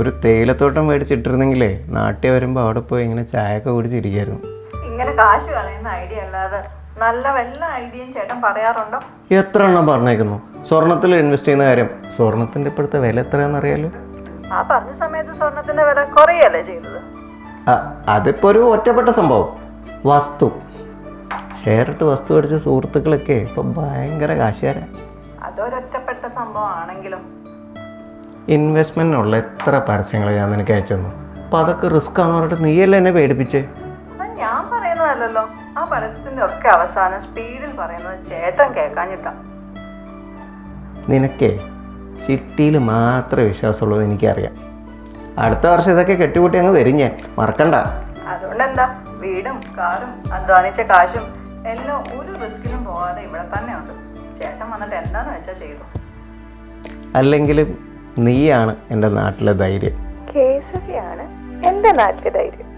ഒരു തേയിലത്തോട്ടം മേടിച്ചിട്ടിരുന്നെങ്കിലേ നാട്ടിൽ വരുമ്പോൾ അവിടെ പോയി ഇങ്ങനെ ചായയൊക്കെ കുടിച്ചിരിക്കായിരുന്നു. ഇങ്ങനെ കാശ് കളയുന്ന ഐഡിയ അല്ലാതെ നല്ല വല്ല ഐഡിയയും ചേട്ടൻ പറയാറുണ്ടോ? എത്ര എണ്ണം പറഞ്ഞേക്കുന്നു? സ്വർണത്തിൽ ഇൻവെസ്റ്റ് ചെയ്യുന്ന കാര്യം സ്വർണത്തിന്റെ ഇപ്പോഴത്തെ വില എത്രയാണെന്ന് അറിയാലോ? ആ പറഞ്ഞ സമയത്ത് സ്വർണത്തിന്റെ വില കുറയല്ലേ ചെയ്തത്? അതിപ്പോ ഒരു ഒറ്റപ്പെട്ട സംഭവം. വസ്തു. ഷെയർ ഇട്ട് വസ്തു അടിച്ച സുഹൃത്തുക്കളൊക്കെ ഇപ്പൊ ഭയങ്കര കാശുകാരാ. അതൊരൊറ്റപ്പെട്ട സംഭവം ആണെങ്കിലും ഇൻവെസ്റ്റ്മെന്റിനുള്ള എത്ര പരസ്യങ്ങൾ ഞാൻ നിനക്ക് അയച്ചു തന്നു? അപ്പോൾ അതൊക്കെ റിസ്ക് ആണെന്ന് പറഞ്ഞിട്ട് നീയല്ലേ എന്നെ പേടിപ്പിച്ചേ? ഞാൻ പറയുന്നതല്ലല്ലോ. ആ പരസ്യത്തിന്റെ ഒക്കെ അവസാനം സ്പീഡിൽ പറയുന്നത് ചേട്ടൻ കേൾക്കാഞ്ഞിട്ടാ. നിനക്കേ ചിട്ടിയിൽ മാത്രമേ വിശ്വാസമുള്ളൂ എന്ന് എനിക്കറിയാം. അടുത്ത വർഷം ഇതൊക്കെ കെട്ടിക്കൂട്ടി അങ്ങ് വരും ഞാൻ. മറക്കണ്ട. അതുകൊണ്ടെന്താ? വീടും കാറും അധ്വാനിച്ച കാശും എല്ലാം ഒരു റിസ്കിലും പോകാതെ ഇവിടെ തന്നെ ഉണ്ട് ചേട്ടൻ വന്നിട്ട് എന്താന്ന് വെച്ചാൽ ചെയ്തു? അല്ലെങ്കിലും നീയാണ് എന്റെ നാട്ടിലെ ധൈര്യം. കേസരിയാണ് എന്റെ നാട്ടിലെ ധൈര്യം.